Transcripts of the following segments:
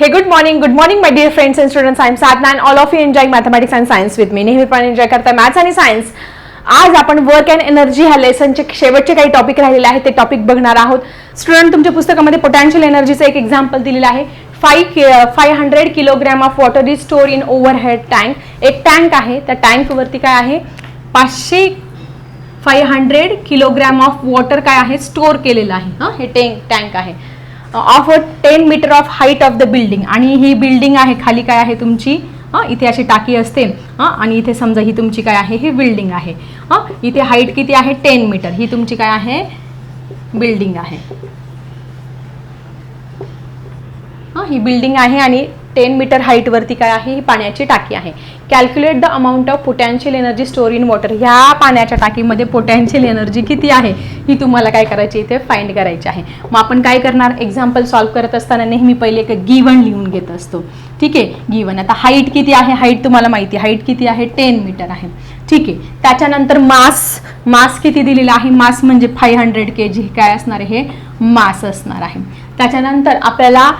Hey good morning good morning my my friends and students I am Sadna and all of you enjoying mathematics and science with me नेहमीप्रमाणे enjoy करताय maths आणि science आज आपण work and energy ह्या लेसनचे शेवटचे काही topic राहिलेले आहेत ते टॉपिक बघणार आहोत. स्टुडंट तुमच्या पुस्तकामध्ये पोटॅन्शियल एनर्जीचं एक एक्झाम्पल दिलेलं आहे. Five five hundred kilogram of water is store in overhead tank एक टँक आहे त्या टँकवरती काय आहे? पाचशे five hundred kilogram of water काय आहे? स्टोअर केलेलं आहे. हां? हे टँक टँक आहे. Of a ten metre of height of the building. आणि ही बिल्डिंग आहे खाली काय आहे तुमची? इथे अशी टाकी असते. आणि इथे समजा ही तुमची काय आहे ही बिल्डिंग आहे. इथे हाईट किती आहे? Ten metre. ही तुमची काय आहे? बिल्डिंग आहे. हा ही बिल्डिंग आहे आणि टेन मीटर हाईटवरती काय आहे? ही पाण्याची टाकी आहे. Calculate the amount of potential energy store in water ह्या पाण्याच्या टाकीमध्ये पोटॅन्शियल एनर्जी किती आहे? ही तुम्हाला काय करायची इथे फाइंड करायची आहे. मग आपण काय करणार? एक्झाम्पल सॉल्व्ह करत असताना नेहमी पहिले एक गिवन लिहून घेत असतो. ठीक आहे? गिवन आता हाईट किती आहे? हाईट तुम्हाला माहिती हाईट किती आहे? टेन मीटर आहे. ठीक आहे? त्याच्यानंतर मास मास किती दिलेला आहे? मास म्हणजे फाईव्ह हंड्रेड के जी काय असणार आहे? हे मास असणार आहे. त्याच्यानंतर आपल्याला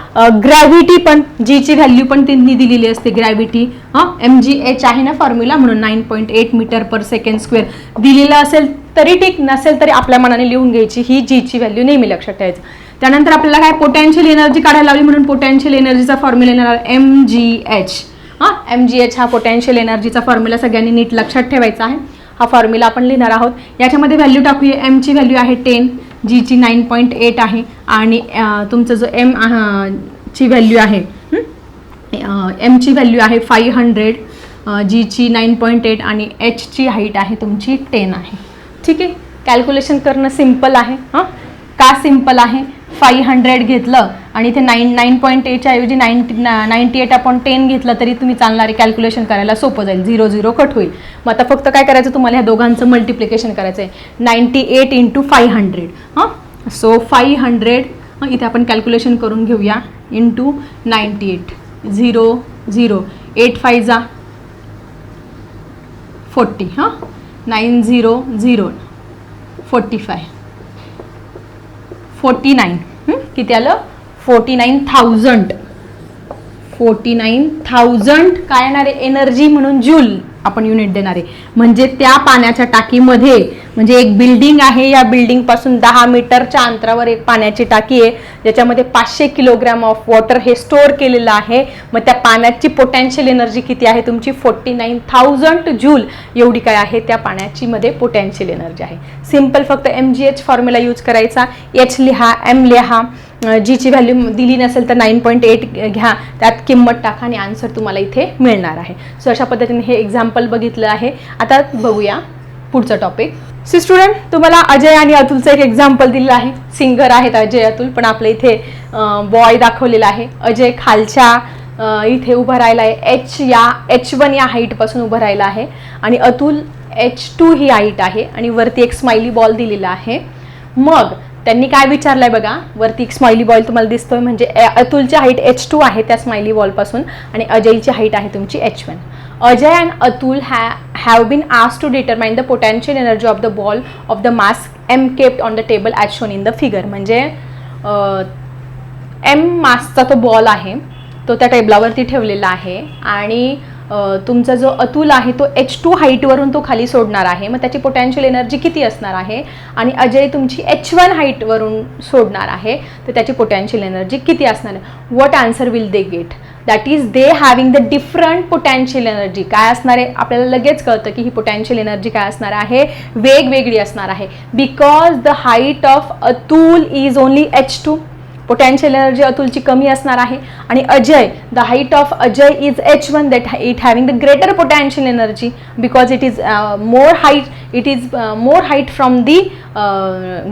ग्रॅव्हिटी पण जीची व्हॅल्यू पण त्यांनी दिलेली असते. ग्रॅव्हिटी हां? एम जी एच आहे ना फॉर्म्युला म्हणून nine point eight metre per second square दिलेलं असेल तरी ठीक नसेल तरी आपल्या मनाने लिहून घ्यायची. ही जीची व्हॅल्यू नेहमी लक्षात ठेवायचं. त्यानंतर आपल्याला काय पोटॅन्शियल एनर्जी काढायला लावली म्हणून पोटॅन्शियल एनर्जीचा फॉर्म्युला येणार एम जी एच हां एम जी एच हा पोटॅन्शियल एनर्जीचा फॉर्म्युला सगळ्यांनी नीट लक्षात ठेवायचा आहे. हा फॉर्म्युला आपण लिहिणार आहोत. याच्यामध्ये व्हॅल्यू टाकूया. एमची व्हॅल्यू आहे टेन जीची नाईन पॉईंट एट आहे. आणि तुमचं जो एम ची व्हॅल्यू आहे एमची व्हॅल्यू आहे फाईव्ह हंड्रेड जीची नाईन पॉईंट एट आणि एचची हाईट आहे तुमची टेन आहे. ठीक आहे? कॅल्क्युलेशन करणं सिंपल आहे हां? का सिंपल आहे? फाईव्ह हंड्रेड घेतलं आणि इथे नाईन नाईन पॉईंट एटच्या ऐवजी नाईन्टी नाईन्टी एट आपण टेन घेतलं तरी तुम्ही चालणारे कॅल्क्युलेशन करायला सोपं जाईल. झिरो झिरो कट होईल. मग आता फक्त काय करायचं तुम्हाला? ह्या दोघांचं मल्टिप्लिकेशन करायचं आहे. Ninety eight into five hundred हां? सो फाय हंड्रेड इथे आपण कॅल्क्युलेशन करून घेऊया. Into ninety eight. Zero zero. Eight five जा. फोर्टी हां? Nine zero zero forty five. Forty nine किती आलं? Forty nine thousand. Forty nine thousand काय येणार आहे? एनर्जी म्हणून जूल आपण युनिट देणार आहे. म्हणजे त्या पाण्याच्या टाकीमध्ये म्हणजे एक बिल्डिंग आहे या बिल्डिंगपासून दहा मीटरच्या अंतरावर एक पाण्याची टाकी आहे ज्याच्यामध्ये पाचशे किलोग्रॅम ऑफ वॉटर हे स्टोअर केलेलं आहे. मग त्या पाण्याची पोटॅन्शियल एनर्जी किती आहे? तुमची फोर्टी नाईन थाउजंड जूल एवढी काय आहे? त्या पाण्याची मध्ये पोटॅन्शियल एनर्जी आहे. सिंपल फक्त M G H formula use करायचा. एच लिहा एम लिहा. जीची व्हॅल्यू दिली नसेल तर नाईन पॉईंट एट घ्या. त्यात किंमत टाका आणि आन्सर तुम्हाला इथे मिळणार आहे. सो अशा पद्धतीने हे एक्झाम्पल बघितलं आहे. आता बघूया पुढचं टॉपिक सी स्टुडंट तुम्हाला अजय आणि अतुलचं एक एक्झाम्पल दिलेलं आहे. सिंगर आहेत अजय अतुल पण आपल्या इथे बॉय दाखवलेला आहे. अजय खालच्या इथे उभं राहिला आहे एच या एच वन या हाईटपासून उभं राहिला आहे. आणि अतुल एच टू ही हाईट आहे. आणि वरती एक स्माइली बॉल दिलेला आहे. मग त्यांनी काय विचारलंय बघा? वरती एक स्माइली बॉल तुम्हाला दिसतोय. म्हणजे अतुलची हाईट एच टू आहे त्या स्माइली बॉलपासून आणि अजयची हाईट आहे तुमची H one Ajay and Atul ha have been ask to determine the potential energy of the ball of the mass M kept on the table as shown in the figure म्हणजे M मासचा तो ball आहे तो त्या टेबलावरती ठेवलेला आहे आणि तुमचा जो अतुल आहे तो एच टू हाईटवरून तो खाली सोडणार आहे. मग त्याची पोटॅन्शियल एनर्जी किती असणार आहे? आणि अजय तुमची एच वन हाईटवरून सोडणार आहे. तर त्याची पोटॅन्शियल एनर्जी किती असणार आहे? What answer will they get that is they having the different potential energy काय असणार आहे? आपल्याला लगेच कळतं की ही पोटॅन्शियल एनर्जी काय असणार आहे? वेगवेगळी असणार आहे. Because the height of Atul is only H two potential energy अतुलची कमी असणार आहे. आणि Ajay the height of Ajay is H one that it having the greater potential energy because it is more height it is more height from the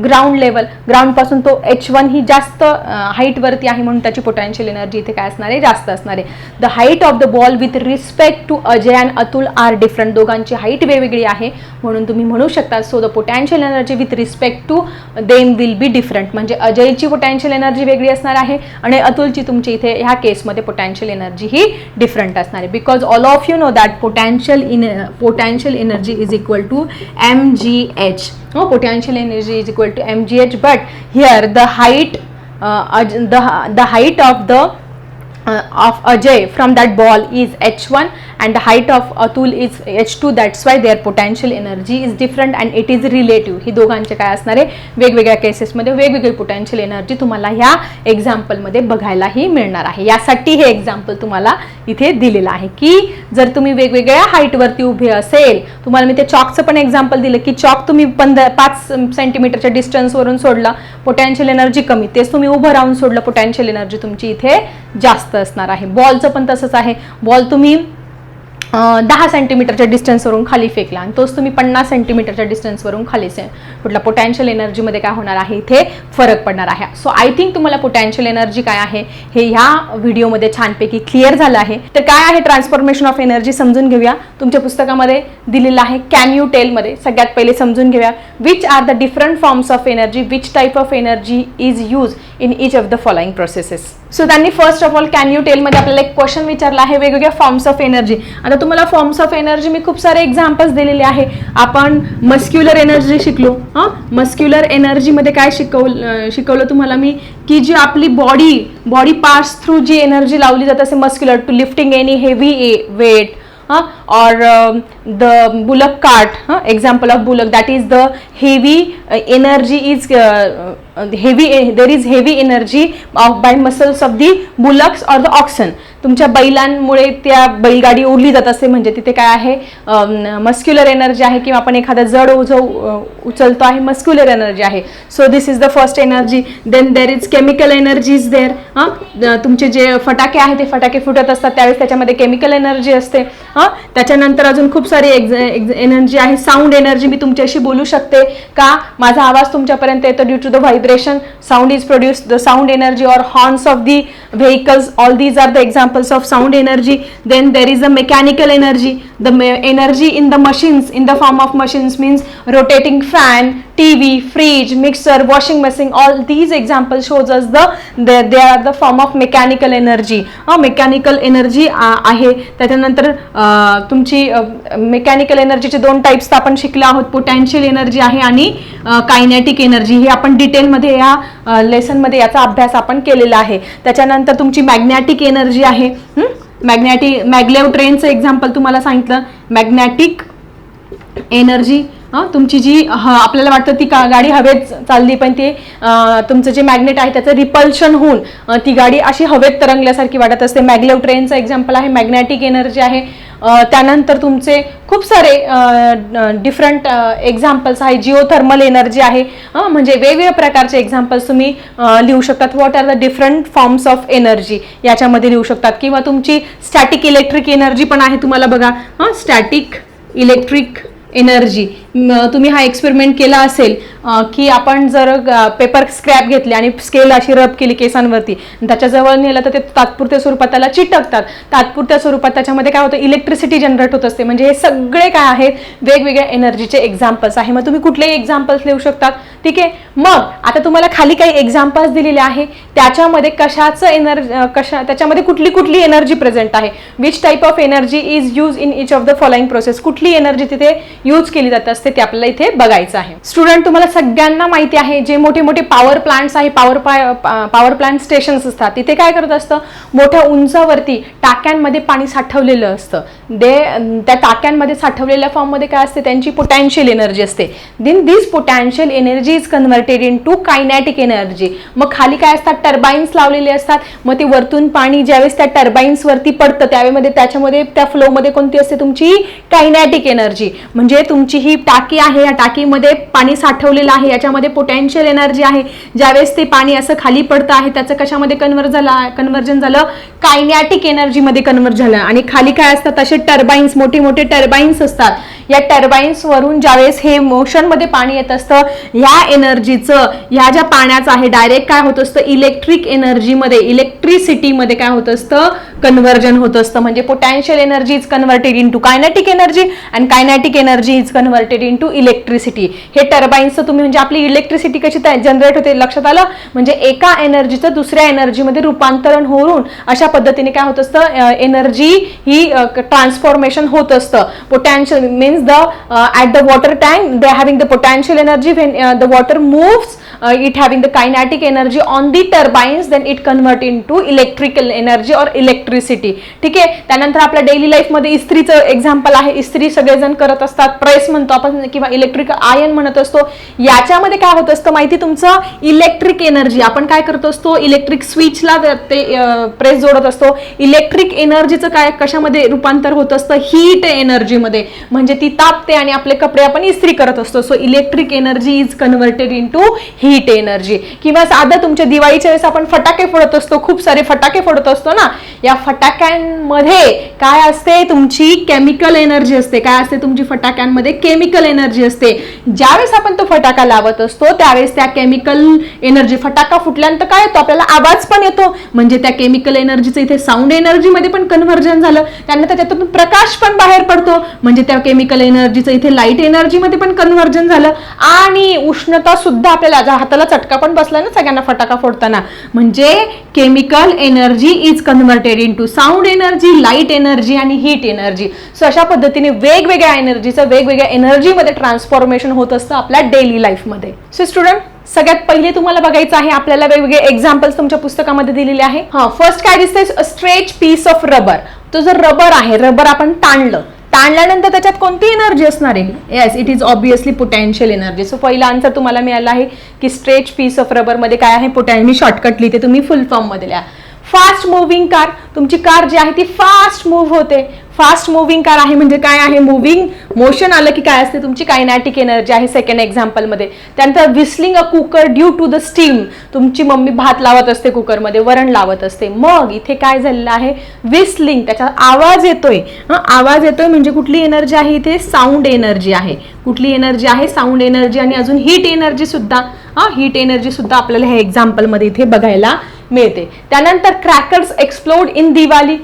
ground level ग्राउंडपासून तो H one ही जास्त uh, हाईटवरती आहे म्हणून त्याची potential energy इथे काय असणार आहे? जास्त असणार आहे. The height of the ball with respect to Ajay and Atul are different दोघांची हाईट वेगवेगळी आहे म्हणून तुम्ही म्हणू शकता. So the potential energy with respect to them will be different म्हणजे अजयची पोटॅन्शियल एनर्जी वेगळी असणार आहे आणि अतुलची तुमची इथे ह्या केसमध्ये पोटॅन्शियल एनर्जी ही डिफरंट असणार आहे. Because all of you know that potential in potential energy is equal to M G H potential energy is equal to M G H but here the height the height of the uh, of Ajay from that ball is h1 and the height of Atul is h2 that's why their potential energy is different and it is relative. ही दोघांचे काय असणार आहे? वेगवेगळ्या केसेसमध्ये वेगवेगळी potential energy तुम्हाला ह्या एक्झाम्पलमध्ये बघायलाही मिळणार आहे. यासाठी हे एक्झाम्पल तुम्हाला इथे दिलेलं आहे की जर तुम्ही वेगवेगळ्या हाईटवरती उभे असेल तुम्हाला मी ते चॉकचं पण एक्झाम्पल दिलं की चॉक तुम्ही पंधरा पाच सेंटीमीटरच्या डिस्टन्सवरून सोडलं पोटेन्शियल एनर्जी कमी. तेच तुम्ही उभं राहून सोडलं पोटेन्शियल एनर्जी तुमची इथे जास्त असणार आहे. बॉलचं पण तसंच आहे. बॉल तुम्ही दहा सेंटीमीटरच्या डिस्टन्सवरून खाली फेकला आणि तोच तुम्ही पन्नास सेंटीमीटरच्या डिस्टन्सवरून खाली से कुठला पोटॅन्शियल एनर्जीमध्ये काय होणार आहे इथे फरक पडणार आहे. सो आय थिंक तुम्हाला पोटॅन्शियल एनर्जी काय आहे हे ह्या व्हिडिओमध्ये छानपैकी क्लिअर झालं आहे. तर काय आहे ट्रान्सफॉर्मेशन ऑफ एनर्जी समजून घेऊया. तुमच्या पुस्तकामध्ये दिलेलं आहे कॅन यू टेलमध्ये सगळ्यात पहिले समजून घेऊया. Which are the different forms of energy which type of energy is use in each of the following processes so त्यांनी first of all can you टेलमध्ये आपल्याला एक क्वेश्चन विचारला आहे वेगवेगळ्या फॉर्म्स ऑफ एनर्जी आता तुम्हाला फॉर्म्स ऑफ एनर्जी मी खूप सारे एक्झाम्पल्स दिलेले आहे. आपण मस्क्युलर एनर्जी शिकलो. हां? मस्क्युलर एनर्जीमध्ये काय शिकवलं शिकवलं तुम्हाला मी? की जी आपली बॉडी बॉडी पार्ट्स थ्रू जी एनर्जी लावली जाते असे muscular to lifting any heavy a weight हां? Or um, the bullock cart huh? example of bullock that is the heavy uh, energy is uh, uh, heavy eh, there is heavy energy of, by muscles of the bullocks or the oxen. तुमच्या बैलांमुळे त्या बैलगाडी उरली जात असते म्हणजे तिथे काय आहे? मस्क्युलर एनर्जी आहे किंवा आपण एखादा जड ओझ उचलतो आहे मस्क्युलर एनर्जी आहे. So this is the first energy then there is chemical energy is there हां तुमचे जे फटाके आहे ते फटाके फुटत असतात त्यावेळेस त्याच्यामध्ये केमिकल एनर्जी असते हां त्याच्यानंतर अजून खूप सारी एक्झ एक्झ एनर्जी आहे. साऊंड एनर्जी मी तुमच्याशी बोलू शकते का? माझा आवाज तुमच्यापर्यंत येतो due to the vibration sound is produce the sound energy or horns of the vehicles all these are the examples of sound energy then there is a mechanical energy the energy in the machines in the form of machines means rotating fan T V fridge mixer washing machine all these example shows as the they are the form of mechanical energy mechanical energy आहे. त्याच्यानंतर तुमची mechanical एनर्जीचे दोन types आपण शिकलो आहोत. Potential energy आहे आणि kinetic energy हे आपण डिटेलमध्ये या लेसनमध्ये याचा अभ्यास आपण केलेला आहे. त्याच्यानंतर तुमची मॅग्नॅटिक एनर्जी आहे. मॅग्नॅटिक मॅग्लेव ट्रेनचं एक्झाम्पल तुम्हाला सांगितलं. मॅग्नॅटिक एनर्जी हां तुमची जी ह आपल्याला वाटतं ती का गाडी हवेत चालली पण ते तुमचं जे मॅग्नेट आहे त्याचं रिपल्शन होऊन ती गाडी अशी हवेत तरंगल्यासारखी वाटत असते. मॅग्लेव ट्रेनचं एक्झाम्पल आहे. मॅग्नॅटिक एनर्जी आहे. त्यानंतर तुमचे खूप सारे डिफरंट एक्झाम्पल्स आहे. जिओथर्मल एनर्जी आहे. म्हणजे वेगवेगळ्या प्रकारचे एक्झाम्पल्स तुम्ही लिहू शकतात. What are the different forms of energy याच्यामध्ये लिहू शकतात. किंवा तुमची स्टॅटिक इलेक्ट्रिक एनर्जी पण आहे तुम्हाला बघा. हां स्टॅटिक इलेक्ट्रिक एनर्जी तुम्ही हा एक्सपेरिमेंट केला असेल की आपण जर पेपर स्क्रॅप घेतले आणि स्केल अशी रब केली केसांवरती त्याच्याजवळ नेलं तर ते तात्पुरत्या स्वरूपात त्याला चिटकतात. तात्पुरत्या स्वरूपात त्याच्यामध्ये काय होतं? इलेक्ट्रिसिटी जनरेट होत असते. म्हणजे हे सगळे काय आहेत? वेगवेगळ्या एनर्जीचे एक्झाम्पल्स आहे. मग तुम्ही कुठलेही एक्झाम्पल्स लिहू शकतात. ठीक आहे? मग आता तुम्हाला खाली काही एक्झाम्पल्स दिलेले आहे. त्याच्यामध्ये कशाचं एनर्जी कशा त्याच्यामध्ये कुठली कुठली एनर्जी प्रेझेंट आहे? Which type of energy is use in each of the following process कुठली एनर्जी तिथे यूज केली जात असते ते आपल्याला इथे बघायचं आहे. स्टुडंट तुम्हाला सगळ्यांना माहिती आहे जे मोठे मोठे पॉवर प्लांट्स आहे पॉवर पॉवर प्लांट स्टेशन्स असतात. तिथे काय करत असतं? मोठ्या उंचावरती टाक्यांमध्ये पाणी साठवलेलं असतं. दे त्या टाक्यांमध्ये साठवलेल्या फॉर्ममध्ये काय असते? त्यांची पोटॅन्शियल एनर्जी असते. Then this potential energy is converted into kinetic energy मग खाली काय असतात? टर्बाईन्स लावलेले असतात. मग ते वरतून पाणी ज्यावेळेस त्या टर्बाईन्सवरती पडतं त्यावेळेमध्ये त्याच्यामध्ये त्या फ्लोमध्ये कोणती असते? तुमची कायनॅटिक एनर्जी म्हणजे तुमची ही टाकी आहे या टाकीमध्ये पाणी साठवलेलं आहे याच्यामध्ये पोटॅन्शियल एनर्जी आहे. ज्यावेळेस ते पाणी असं खाली पडतं आहे त्याचं कशामध्ये कन्व्हर्ट झालं कन्व्हर्जन झालं? कायनॅटिक एनर्जीमध्ये कन्व्हर्ट झालं. आणि खाली काय असतात? असे टर्बाईन्स मोठे मोठे टर्बाईन्स असतात. या टर्बाईन्स वरून ज्यावेळेस हे मोशनमध्ये पाणी येत असतं ह्या एनर्जीचं ह्या ज्या पाण्याचं आहे डायरेक्ट काय होत असतं? इलेक्ट्रिक एनर्जीमध्ये इलेक्ट्रिसिटीमध्ये काय होत असतं? कन्व्हर्जन होत असतं. म्हणजे potential energy is converted into kinetic energy and kinetic energy is converted into electricity हे टर्बाईन्सचं तुम्ही म्हणजे आपली इलेक्ट्रिसिटी कशी जनरेट होते? लक्षात आलं? म्हणजे एका एनर्जीचं दुसऱ्या एनर्जीमध्ये रूपांतरण होऊन अशा पद्धतीने काय होत असतं? एनर्जी ही ट्रान्सफॉर्मेशन होत असतं. Potential means the at the water tank they having the potential energy when the water moves it having the kinetic energy on the turbines then it convert into electrical energy or electricity ठीक आहे? त्यानंतर आपल्या daily लाईफमध्ये इस्त्रीचं example आहे. इस्त्री सगळेजण करत असतात. प्रेस म्हणतो आपण किंवा इलेक्ट्रिक आयन म्हणत असतो याच्यामध्ये काय होत असतं माहिती तुमचं? इलेक्ट्रिक एनर्जी आपण काय करत असतो? इलेक्ट्रिक स्विचला ते प्रेस जोडत असतो. इलेक्ट्रिक एनर्जीचं काय कशामध्ये रूपांतर होत असतं? हीट एनर्जीमध्ये म्हणजे ती तापते आणि आपले कपडे आपण इस्त्री करत असतो. So electric energy is converted into heat energy किंवा साधं तुमच्या दिवाळीच्या वेळेस आपण फटाके फोडत असतो. खूप सारे फटाके फोडत असतो ना? या फटाक्यांमध्ये काय असते? तुमची केमिकल एनर्जी असते. काय असते? तुमची फटाके फटाक्यांमध्ये केमिकल एनर्जी असते. ज्यावेळेस आपण तो फटाका लावत असतो त्यावेळेस त्या केमिकल एनर्जी फटाका फुटल्यानंतर काय येतो आपल्याला आवाज पण येतो. म्हणजे त्या केमिकल एनर्जीचं इथे साऊंड एनर्जीमध्ये पण कन्व्हर्जन झालं. त्यानंतर त्याच्यातून प्रकाश पण बाहेर पडतो. म्हणजे त्या केमिकल एनर्जीचं इथे लाइट एनर्जीमध्ये पण कन्व्हर्जन झालं. आणि उष्णता सुद्धा आपल्याला ज्या हाताला चटका पण बसला ना सगळ्यांना फटाका फोडताना. म्हणजे chemical energy is converted into sound energy light energy आणि हीट एनर्जी सो अशा पद्धतीने वेगवेगळ्या एनर्जीचं वेगवेगळ्या एनर्जीमध्ये ट्रान्सफॉर्मेशन होत असतं आपल्या डेली लाईफमध्ये सो स्टुडंट सगळ्यात पहिले तुम्हाला बघायचं आहे आपल्याला वेगवेगळे एक्झाम्पल्स तुमच्या पुस्तकामध्ये दिलेले आहे. हा फर्स्ट काय दिसतंय? स्ट्रेच पीस ऑफ रबर तो जर रबर आहे रबर आपण ताणलं. ताणल्यानंतर त्याच्यात कोणती एनर्जी असणार आहे? Yes it is obviously potential energy so पहिला आन्सर तुम्हाला मिळाला आहे की स्ट्रेच पीस ऑफ रबरमध्ये काय आहे? पोटॅन मी शॉर्टकट लिहिते तुम्ही फुल फॉर्ममध्ये लिहा. फास्ट मुव्हिंग कार तुमची कार जी आहे ती फास्ट मूव्ह होते. फास्ट मुव्हिंग कार आहे म्हणजे काय आहे? मुव्हिंग मोशन आलं की काय असते? तुमची कायनॅटिक एनर्जी आहे सेकंड एक्झाम्पलमध्ये त्यानंतर whistling a cooker due to the steam तुमची मम्मी भात लावत असते कुकरमध्ये वरण लावत असते. मग इथे काय झालेलं आहे? विस्लिंग त्याचा आवाज येतोय. आवाज येतोय म्हणजे कुठली एनर्जी आहे इथे? साऊंड एनर्जी आहे. कुठली एनर्जी आहे? साऊंड एनर्जी आणि अजून हीट एनर्जी सुद्धा. हीट एनर्जी सुद्धा आपल्याला ह्या एक्झाम्पलमध्ये इथे बघायला मिळते. त्यानंतर क्रॅकर्स एक्सप्लोड इन दिवाळी.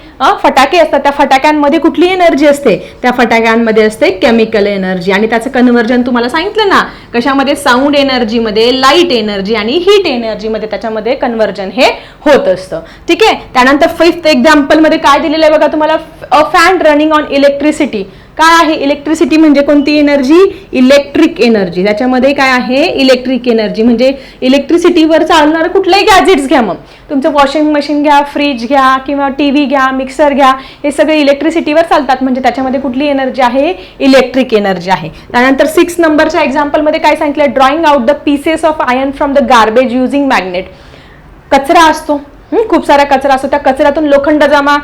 फटाके असतात. त्या फटाक्यांमध्ये कुठली एनर्जी असते. त्या फटाक्यांमध्ये असते केमिकल एनर्जी आणि त्याचं कन्व्हर्जन तुम्हाला सांगितलं ना कशामध्ये? साऊंड एनर्जीमध्ये लाइट एनर्जी आणि हीट एनर्जीमध्ये त्याच्यामध्ये कन्व्हर्जन हे होत असतं. ठीक आहे? त्यानंतर फिफ्थ एक्झाम्पलमध्ये काय दिलेलं आहे बघा तुम्हाला? A fan running on electricity काय आहे? इलेक्ट्रिसिटी म्हणजे कोणती एनर्जी इलेक्ट्रिक एनर्जी त्याच्यामध्ये काय आहे? इलेक्ट्रिक एनर्जी म्हणजे इलेक्ट्रिसिटीवर चालणारं कुठलंही गॅजेट्स घ्या मग. तुमचं वॉशिंग मशीन घ्या फ्रीज घ्या किंवा टी व्ही घ्या मिक्सर घ्या हे सगळे इलेक्ट्रिसिटीवर चालतात. म्हणजे त्याच्यामध्ये कुठली एनर्जी आहे? इलेक्ट्रिक एनर्जी आहे. त्यानंतर सिक्स नंबरच्या एक्झाम्पलमध्ये काय सांगितलं drawing out the pieces of iron from the garbage using magnet कचरा असतो. खूप सारा कचरा असतो. त्या कचऱ्यातून लोखंड जमा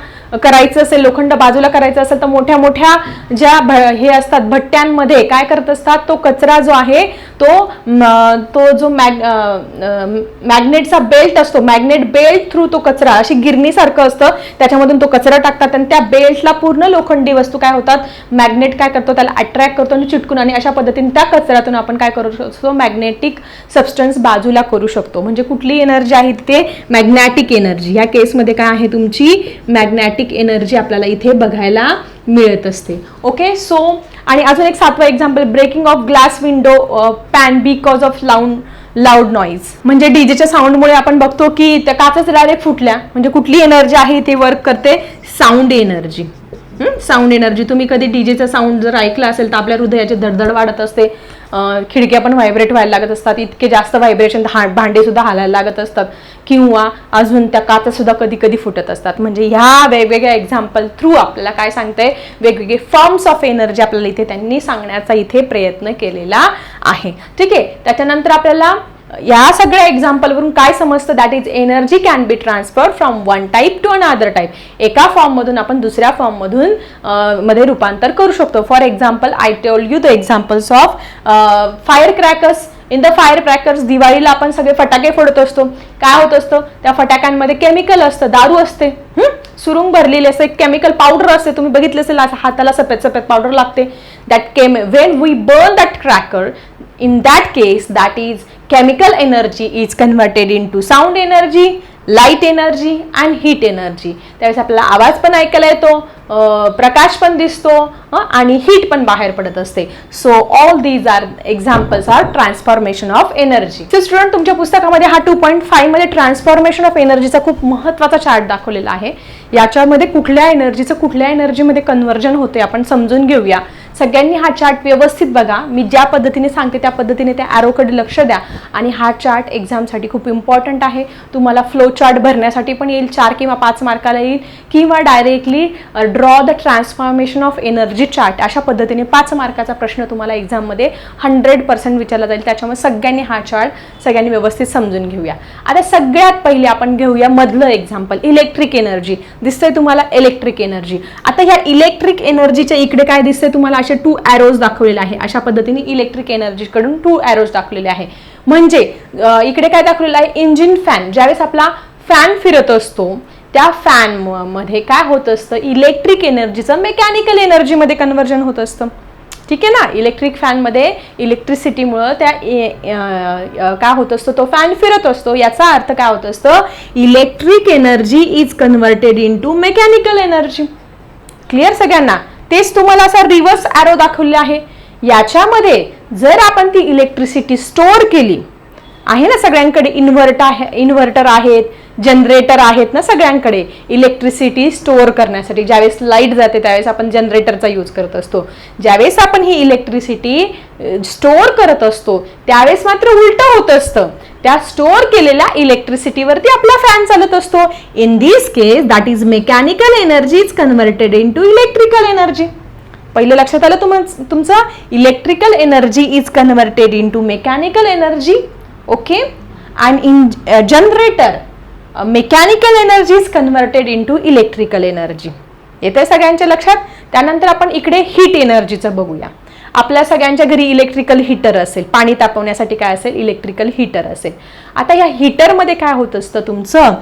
करायचं असेल लोखंड बाजूला करायचं असेल तर मोठ्या मोठ्या ज्या भ- हे असतात भट्ट्यांमध्ये काय करत असतात तो कचरा जो आहे तो तो जो मॅग मॅग्नेटचा बेल्ट असतो मॅग्नेट बेल्ट थ्रू तो कचरा अशी गिरणीसारखं असतं त्याच्यामधून तो कचरा टाकतात आणि त्या बेल्टला पूर्ण लोखंडी वस्तू काय होतात मॅग्नेट काय करतो त्याला अट्रॅक्ट करतो आणि चिटकून आणि अशा पद्धतीने त्या कचऱ्यातून आपण काय करू शकतो मॅग्नेटिक सबस्टन्स बाजूला करू शकतो. म्हणजे कुठली एनर्जी आहे ते मॅग्नॅटिक एनर्जी ह्या केसमध्ये काय आहे? तुमची मॅग्नॅटिक एनर्जी आपल्याला इथे बघायला मिळत असते. ओके सो आणि अजून एक सातवं example breaking of glass window pane because of loud loud noise म्हणजे डीजेच्या साऊंडमुळे आपण बघतो की त्या काचच डायरेक्ट फुटल्या. म्हणजे कुठली एनर्जी आहे ती वर्क करते? साऊंड एनर्जी साऊंड एनर्जी तुम्ही कधी डीजेचा साऊंड जर ऐकला असेल तर आपल्या हृदयाची धडधड वाढत असते. खिडक्या पण व्हायब्रेट व्हायला लागत असतात. इतके जास्त व्हायब्रेशन भांडे सुद्धा हालायला लागत असतात. किंवा अजून त्या काचा सुद्धा कधी कधी फुटत असतात. म्हणजे ह्या वेगवेगळ्या एक्झाम्पल थ्रू आपल्याला काय सांगतंय? वेगवेगळे फॉर्म्स ऑफ एनर्जी आपल्याला इथे त्यांनी सांगण्याचा इथे प्रयत्न केलेला आहे. ठीक? आहे त्याच्यानंतर आपल्याला या सगळ्या एक्झाम्पलवरून काय समजतं? That is energy can be transfer from one type to another type एका फॉर्ममधून आपण दुसऱ्या फॉर्ममधून मध्ये रूपांतर करू शकतो. For example I tell you the examples of fire crackers in the fire crackers दिवाळीला आपण सगळे फटाके फोडत असतो. काय होत असतं? त्या फटाक्यांमध्ये केमिकल असतं. दारू असते. सुरुंग भरलेली असते. केमिकल पावडर असते. तुम्ही बघितलं असेल हाताला सफेद सफेद पावडर लागते. That came when we burn that cracker in that case that is chemical energy is converted into sound energy light energy and heat energy त्यावेळेस आपल्याला आवाज पण ऐकायला येतो प्रकाश पण दिसतो आणि हीट पण बाहेर पडत असते. So all these are examples are transformation of energy so student तुमच्या पुस्तकामध्ये हा टू पॉईंट फाईव्हमध्ये ट्रान्सफॉर्मेशन ऑफ एनर्जीचा खूप महत्त्वाचा चार्ट दाखवलेला आहे. याच्यामध्ये कुठल्या एनर्जीचं कुठल्या एनर्जीमध्ये कन्वर्जन होते आपण समजून घेऊया. सगळ्यांनी हा चार्ट व्यवस्थित बघा. मी ज्या पद्धतीने सांगते त्या पद्धतीने त्या ॲरोकडे लक्ष द्या. आणि हा चार्ट एक्झामसाठी खूप इम्पॉर्टंट आहे. तुम्हाला फ्लो चार्ट भरण्यासाठी पण येईल चार किंवा पाच मार्काला येईल किंवा directly draw the transformation of energy chart अशा पद्धतीने पाच मार्काचा प्रश्न तुम्हाला एक्झाममध्ये हंड्रेड पर्सेंट विचारला जाईल. त्याच्यामुळे सगळ्यांनी हा चार्ट सगळ्यांनी व्यवस्थित समजून घेऊया. आता सगळ्यात पहिले आपण घेऊया मधलं एक्झाम्पल इलेक्ट्रिक एनर्जी दिसतंय तुम्हाला इलेक्ट्रिक एनर्जी आता ह्या इलेक्ट्रिक एनर्जीच्या इकडे काय दिसतंय तुम्हाला? असे टू ॲरोज दाखवलेले आहे. अशा पद्धतीने इलेक्ट्रिक एनर्जीकडून टू ॲरोज दाखवलेले आहे. म्हणजे इकडे काय दाखवलेलं आहे? इंजिन फॅन ज्यावेळेस आपला फॅन फिरत असतो त्या फॅनमध्ये काय होत असतं? इलेक्ट्रिक एनर्जीचं मेकॅनिकल एनर्जीमध्ये कन्वर्जन होत असतं. ठीक आहे ना? इलेक्ट्रिक फॅनमध्ये इलेक्ट्रिसिटीमुळं त्या काय होत असतो? तो फॅन फिरत असतो. याचा अर्थ काय होत असतं? Electric energy is converted into mechanical energy clear सगळ्यांना? तेच तुम्हाला असा रिव्हर्स ॲरो दाखवले आहे. याच्यामध्ये जर आपण ती इलेक्ट्रिसिटी स्टोअर केली आहे ना सगळ्यांकडे इन्व्हर्टर आहे इन्व्हर्टर आहेत जनरेटर आहेत ना सगळ्यांकडे. इलेक्ट्रिसिटी स्टोअर करण्यासाठी. ज्यावेळेस लाइट जाते त्यावेळेस आपण जनरेटरचा यूज करत असतो. ज्यावेळेस आपण ही इलेक्ट्रिसिटी स्टोअर करत असतो त्यावेळेस मात्र उलटं होत असतं. त्या स्टोअर केलेल्या इलेक्ट्रिसिटीवरती आपला फॅन चालत असतो. In this case that is mechanical energy is converted into electrical energy पहिलं लक्षात आलं तुम तुमचं? Electrical energy is converted into mechanical energy okay and in generator mechanical energy is converted into electrical energy येते सगळ्यांच्या लक्षात? त्यानंतर आपण इकडे हीट एनर्जीचं बघूया. आपल्या सगळ्यांच्या घरी इलेक्ट्रिकल हीटर असेल. पाणी तापवण्यासाठी काय असेल? इलेक्ट्रिकल हीटर असेल. आता या हीटरमध्ये काय होत असतं तुमचं?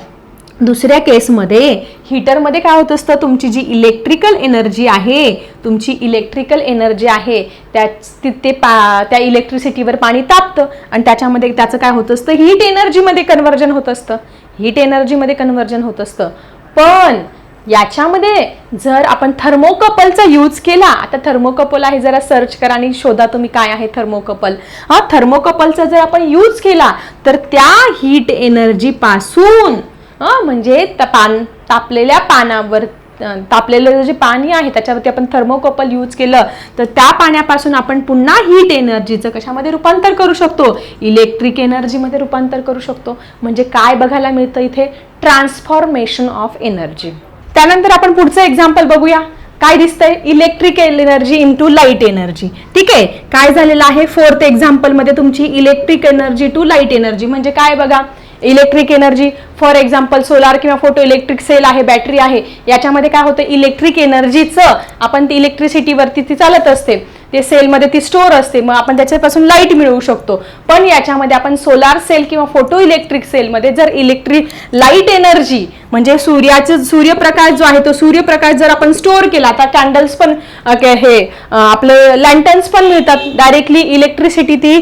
दुसऱ्या केसमध्ये हीटरमध्ये काय होत असतं? तुमची जी इलेक्ट्रिकल एनर्जी आहे तुमची इलेक्ट्रिकल एनर्जी आहे त्या ते पा त्या इलेक्ट्रिसिटीवर पाणी तापतं आणि त्याच्यामध्ये त्याचं काय होत असतं? हीट एनर्जीमध्ये कन्वर्जन होत असतं. हीट एनर्जीमध्ये कन्वर्जन होत असतं. पण याच्यामध्ये जर आपण थर्मोकपलचा यूज केला आता थर्मोकपल आहे जरा सर्च करा आणि शोधा तुम्ही काय आहे थर्मोकपल हा थर्मोकपलचा जर आपण यूज केला तर त्या हीट एनर्जीपासून हं, म्हणजे पान तापलेल्या पानावर तापलेलं जे पाणी आहे त्याच्यावरती आपण थर्मोकपल यूज केलं तर त्या पाण्यापासून आपण पुन्हा हीट एनर्जीचं कशामध्ये रूपांतर करू शकतो? इलेक्ट्रिक एनर्जीमध्ये रूपांतर करू शकतो. म्हणजे काय बघायला मिळतं इथे? ट्रान्सफॉर्मेशन ऑफ एनर्जी त्यानंतर आपण पुढचं एक्झाम्पल बघूया. काय दिसतंय? Electrical energy into light energy ठीक आहे? काय झालेलं आहे? फोर्थ एक्झाम्पलमध्ये तुमची electric energy to light energy म्हणजे काय बघा? Electric energy for example solar किंवा फोटो इलेक्ट्रिक सेल आहे बॅटरी आहे याच्यामध्ये काय होतं इलेक्ट्रिक एनर्जीचं आपण ती इलेक्ट्रिसिटीवरती ती चालत असते. ते सेलमध्ये ती स्टोअर असते मग आपण त्याच्यापासून लाइट मिळवू शकतो. पण याच्यामध्ये आपण सोलार सेल किंवा फोटो इलेक्ट्रिक सेलमध्ये जर इलेक्ट्रिक लाइट एनर्जी म्हणजे सूर्याचं सूर्यप्रकाश जो आहे तो सूर्यप्रकाश जर आपण स्टोअर केला तर कॅन्डल्स पण के- हे आपलं लँटन्स पण मिळतात. डायरेक्टली इलेक्ट्रिसिटी ती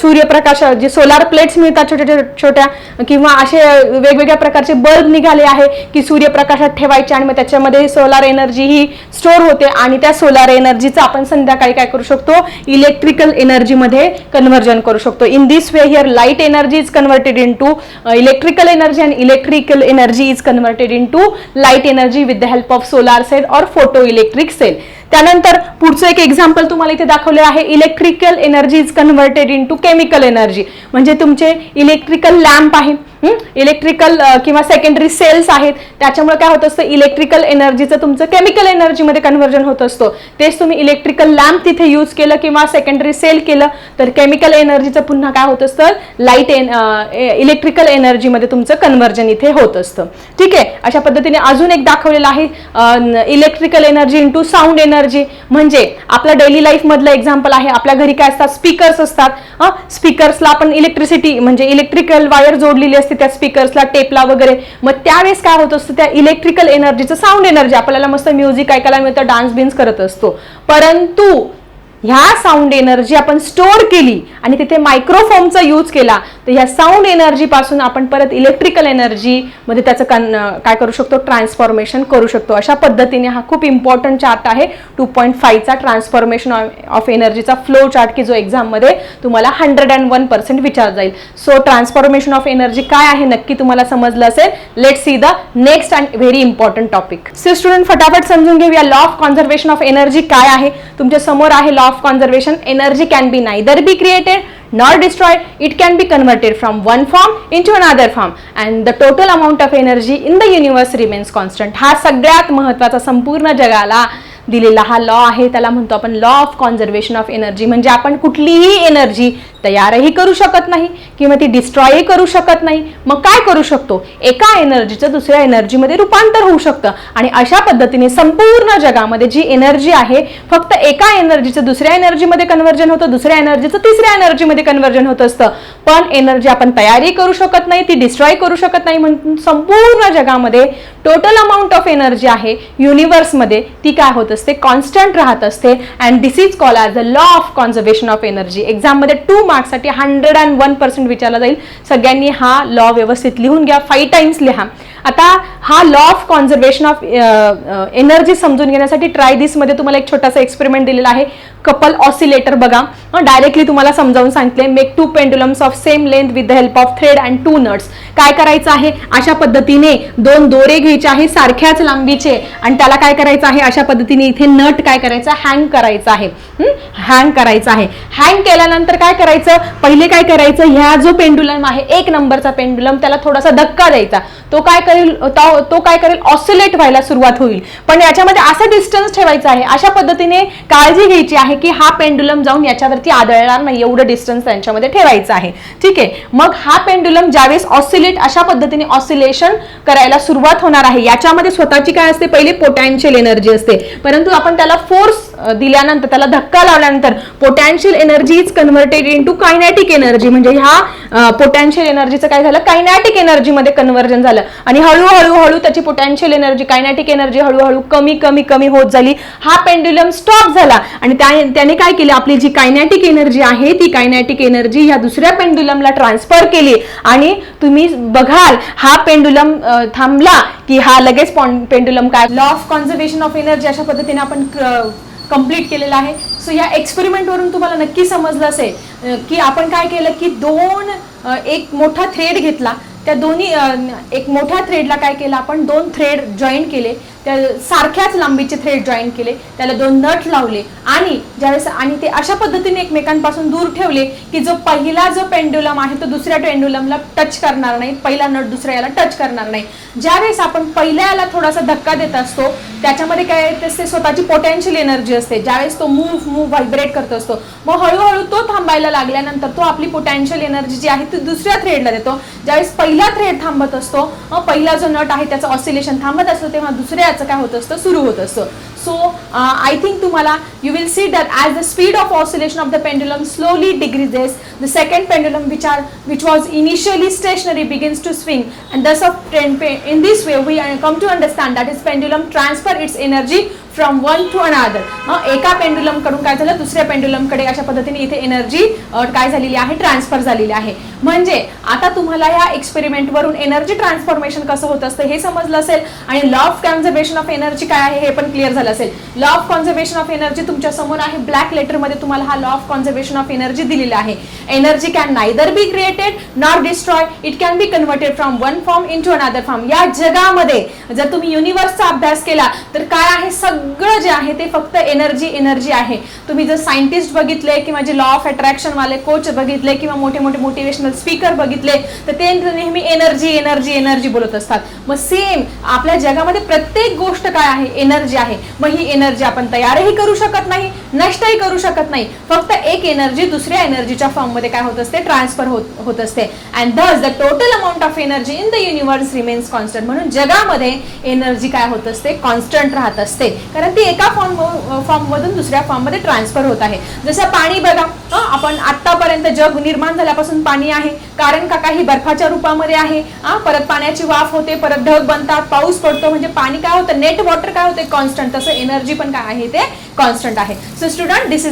सूर्यप्रकाश जे सोलार प्लेट्स मिळतात छोट्या छोट्या छोट्या किंवा असे वेगवेगळ्या प्रकारचे बल्ब निघाले आहे की सूर्यप्रकाशात ठेवायचे आणि मग त्याच्यामध्ये सोलार एनर्जी ही स्टोअर होते आणि त्या सोलार एनर्जीचं आपण संध्याकाळी काय करू शकतो? इलेक्ट्रिकल एनर्जीमध्ये कन्व्हर्जन करू शकतो. In this way here light energy is converted into electrical energy and electrical energy is converted into light energy with the help of solar cell or photo electric cell त्यानंतर पुढचं एक example तुम्हाला इथे दाखवले आहे. Electrical energy is converted into chemical energy म्हणजे तुमचे electrical lamp आहे. इलेक्ट्रिकल किंवा सेकंडरी सेल्स आहेत. त्याच्यामुळे काय होत असतं इलेक्ट्रिकल एनर्जीचं तुमचं केमिकल एनर्जीमध्ये कन्व्हर्जन होत असतो. तेच तुम्ही इलेक्ट्रिकल लॅम्प तिथे यूज केलं किंवा सेकंडरी सेल केलं तर केमिकल एनर्जीचं पुन्हा काय होत असतं? लाइट एन इलेक्ट्रिकल एनर्जीमध्ये तुमचं कन्व्हर्जन इथे होत असतं. ठीक आहे? अशा पद्धतीने अजून एक दाखवलेलं आहे electrical energy into sound energy म्हणजे आपल्या डेली लाईफ मधलं एक्झाम्पल आहे. आपल्या घरी काय असतात? स्पीकर्स असतात. स्पीकर्सला आपण इलेक्ट्रिसिटी म्हणजे इलेक्ट्रिकल वायर जोडलेली असते. त्या स्पीकर्सला टेपला वगैरे. मग त्यावेळेस काय होत असतं त्या इलेक्ट्रिकल एनर्जीचं साऊंड एनर्जी आपल्याला मस्त म्युझिक ऐकायला मिळतं डान्स बिन्स करत असतो. परंतु ह्या साऊंड एनर्जी आपण स्टोअर केली आणि तिथे मायक्रोफोमचा यूज केला तर ह्या साऊंड एनर्जीपासून आपण परत इलेक्ट्रिकल एनर्जी मध्ये त्याचं कन काय करू शकतो? ट्रान्सफॉर्मेशन करू शकतो. अशा पद्धतीने हा खूप इम्पॉर्टंट चार्ट आहे. टू पॉईंट फाईव्हचा ट्रान्सफॉर्मेशन ऑफ एनर्जीचा फ्लो चार्ट की जो एक्झाममध्ये तुम्हाला हंड्रेड अँड वन पर्सेंट विचार जाईल. सो ट्रान्सफॉर्मेशन ऑफ एनर्जी काय आहे? नक्की तुम्हाला समजलं असेल. Let see the next and very important topic so student फटाफट समजून घेऊया. Law of conservation of energy काय आहे? तुमच्यासमोर आहे law of conservation energy can be neither be created nor destroyed it can be converted from one form into another form and the total amount of energy in the universe remains constant हा सगळ्यात महत्त्वाचा संपूर्ण जगाला दिलेला हा law आहे त्याला म्हणतो आपण law of conservation of energy म्हणजे आपण कुठलीही एनर्जी तयारही करू शकत नाही किंवा ती डिस्ट्रॉयही करू शकत नाही. मग काय करू शकतो? एका एनर्जीचं दुसऱ्या एनर्जीमध्ये रूपांतर होऊ शकतं. आणि अशा पद्धतीने संपूर्ण जगामध्ये जी एनर्जी आहे फक्त एका एनर्जीचं दुसऱ्या एनर्जीमध्ये कन्व्हर्जन होतं दुसऱ्या एनर्जीचं तिसऱ्या एनर्जीमध्ये कन्व्हर्जन होत असतं. पण एनर्जी आपण तयारी करू शकत नाही ती डिस्ट्रॉय करू शकत नाही म्हणून संपूर्ण जगामध्ये टोटल अमाऊंट ऑफ एनर्जी आहे. युनिवर्समध्ये ती काय होत असते? कॉन्स्टंट राहत असते. And this is call as the law of conservation of energy एक्झाममध्ये टू मार्क्ससाठी हंड्रेड अँड वन पर्सेंट विचारला जाईल. सगळ्यांनी हा लॉ व्यवस्थित लिहून घ्या. फाईव्ह टाइम्स लिहा. आता हा law of conservation of energy समजून घेण्यासाठी ट्रायमध्ये तुम्हाला एक छोटासा एक्सपेरिमेंट दिलेला आहे. कपल ऑसिलेटर बघा. डायरेक्टली तुम्हाला समजावून सांगितले make two pendulums of same length with the help of thread and two nuts काय करायचं आहे? अशा पद्धतीने दोन दोरे घ्यायचे आहे सारख्याच लांबीचे. आणि त्याला काय करायचं आहे? अशा पद्धतीने इथे नट काय करायचं हँग करायचं आहे. हँग करायचं आहे. हँग केल्यानंतर काय करायचं? पहिले काय करायचं? ह्या जो पेंडुलम आहे एक नंबरचा पेंडुलम त्याला थोडासा धक्का द्यायचा. तो काय करेल तो काय करेल ऑसिलेट व्हायला सुरुवात होईल. पण याच्यामध्ये असा डिस्टन्स ठेवायचा आहे अशा पद्धतीने काळजी घ्यायची आहे की हा पेंडुलम जाऊन याच्यावरती आदळणार नाही एवढं डिस्टन्स त्यांच्यामध्ये ठेवायचं आहे. ठीक आहे? मग हा पेंडुलम ज्यावेळेस ऑसिलेट अशा पद्धतीने ऑसिलेशन करायला सुरुवात होणार आहे याच्यामध्ये स्वतःची काय असते? पहिले पोटॅन्शियल एनर्जी असते. परंतु आपण त्याला फोर्स दिल्यानंतर त्याला धक्का लावल्यानंतर potential energy is converted into kinetic energy म्हणजे ह्या पोटॅन्शियल एनर्जीचं काय झालं? कायनॅटिक एनर्जीमध्ये कन्व्हर्जन झालं. आणि हळूहळू हळू त्याची पोटॅन्शियल एनर्जी कायनॅटिक एनर्जी हळूहळू कमी कमी कमी होत झाली. हा पेंड्युलम स्टॉप झाला. आणि त्याने काय केलं? आपली जी कायनॅटिक एनर्जी आहे ती कायनॅटिक एनर्जी ह्या दुसऱ्या पेंडुलमला ट्रान्सफर केली. आणि तुम्ही बघाल हा पेंडुलम थांबला की हा लगेच पेंडुलम काय? Law of conservation of energy अशा पद्धतीने आपण कंप्लीट केलेला आहे. सो या एक्सपेरिमेंटवरून तुम्हाला नक्की समजलं असेल की आपण काय केलं की दोन एक मोठा थ्रेड घेतला. त्या दोन्ही एक मोठ्या थ्रेडला काय केलं आपण? दोन थ्रेड जॉईन केले. त्या सारख्याच लांबीचे थ्रेड जॉईन केले त्याला दोन नट लावले आणि ज्यावेळेस आणि ते अशा पद्धतीने एकमेकांपासून दूर ठेवले की जो पहिला जो पेंडुलम आहे तो दुसऱ्या पेंडुलमला टच करणार नाही पहिला नट दुसऱ्या याला टच करणार नाही. ज्यावेळेस आपण पहिल्या याला थोडासा धक्का देत असतो त्याच्यामध्ये काय येत असते स्वतःची पोटेन्शियल एनर्जी असते. ज्यावेळेस तो मूव्ह मूव्ह व्हायब्रेट करत असतो मग हळूहळू तो थांबायला लागल्यानंतर तो आपली पोटॅन्शियल एनर्जी जी आहे ती दुसऱ्या थ्रेडला देतो. ज्यावेळेस पहिला थ्रेड थांबत असतो मग पहिला जो नट आहे त्याचं ऑसिलेशन थांबत असतो तेव्हा दुसऱ्याचं काय होत असतं सुरू होत असतं सो आय थिंक तुम्हाला you will see that as the speed of oscillation of the pendulum slowly decreases the second pendulum which are which was initially stationary begins to swing and thus of trend in this way we uh, come to understand that is pendulum transfer its energy from one to another एका पेंडुलमकडून काय झालं? दुसऱ्या पेंडुलमकडे अशा पद्धतीने इथे energy काय झालेली आहे? ट्रान्सफर झालेली आहे. म्हणजे आता तुम्हाला या एक्सपेरिमेंट वरून एनर्जी ट्रान्सफॉर्मेशन कसं होत असतं हे समजलं असेल आणि law of conservation of energy काय आहे हे पण क्लिअर झालं असेल. Law of conservation of energy तुमच्यासमोर आहे. ब्लॅक लेटरमध्ये तुम्हाला हा law of conservation of energy दिलेला आहे. Energy can neither be created nor destroy it can be converted from one form into another form या जगामध्ये जर तुम्ही युनिव्हर्सचा अभ्यास केला तर काय आहे? सगळं सगळं जे आहे ते फक्त एनर्जी एनर्जी आहे. तुम्ही जर सायंटिस्ट बघितले किंवा जे लॉ ऑफ अट्रॅक्शन वाले कोच बघितले किंवा मोठे मोठे मोटिवेशनल स्पीकर बघितले तर ते नेहमी एनर्जी एनर्जी एनर्जी बोलत असतात. मग सेम आपल्या जगामध्ये प्रत्येक गोष्ट काय आहे? एनर्जी आहे. मग ही एनर्जी आपण तयारही करू शकत नाही नष्टही करू शकत नाही. फक्त एक एनर्जी दुसऱ्या एनर्जीच्या फॉर्ममध्ये काय होत असते? ट्रान्सफर होत होत असते. And thus the total amount of energy in the universe remains constant म्हणून जगामध्ये एनर्जी काय होत असते? कॉन्स्टंट राहत असते. कारण ती एका फॉर्म फॉर्म मधून दुसऱ्या फॉर्ममध्ये ट्रान्सफर होत आहे. जसं पाणी बघा आपण आतापर्यंत जग निर्माण झाल्यापासून पाणी आहे. कारण का काही बर्फाच्या रूपामध्ये आहे. परत पाण्याची वाफ होते परत ढग बनतात पाऊस पडतो. म्हणजे पाणी काय होतं? नेट वॉटर काय होते? कॉन्स्टंट तसं एनर्जी पण काय आहे ते? कॉन्स्टंट आहे. सो स्टुडंट दिस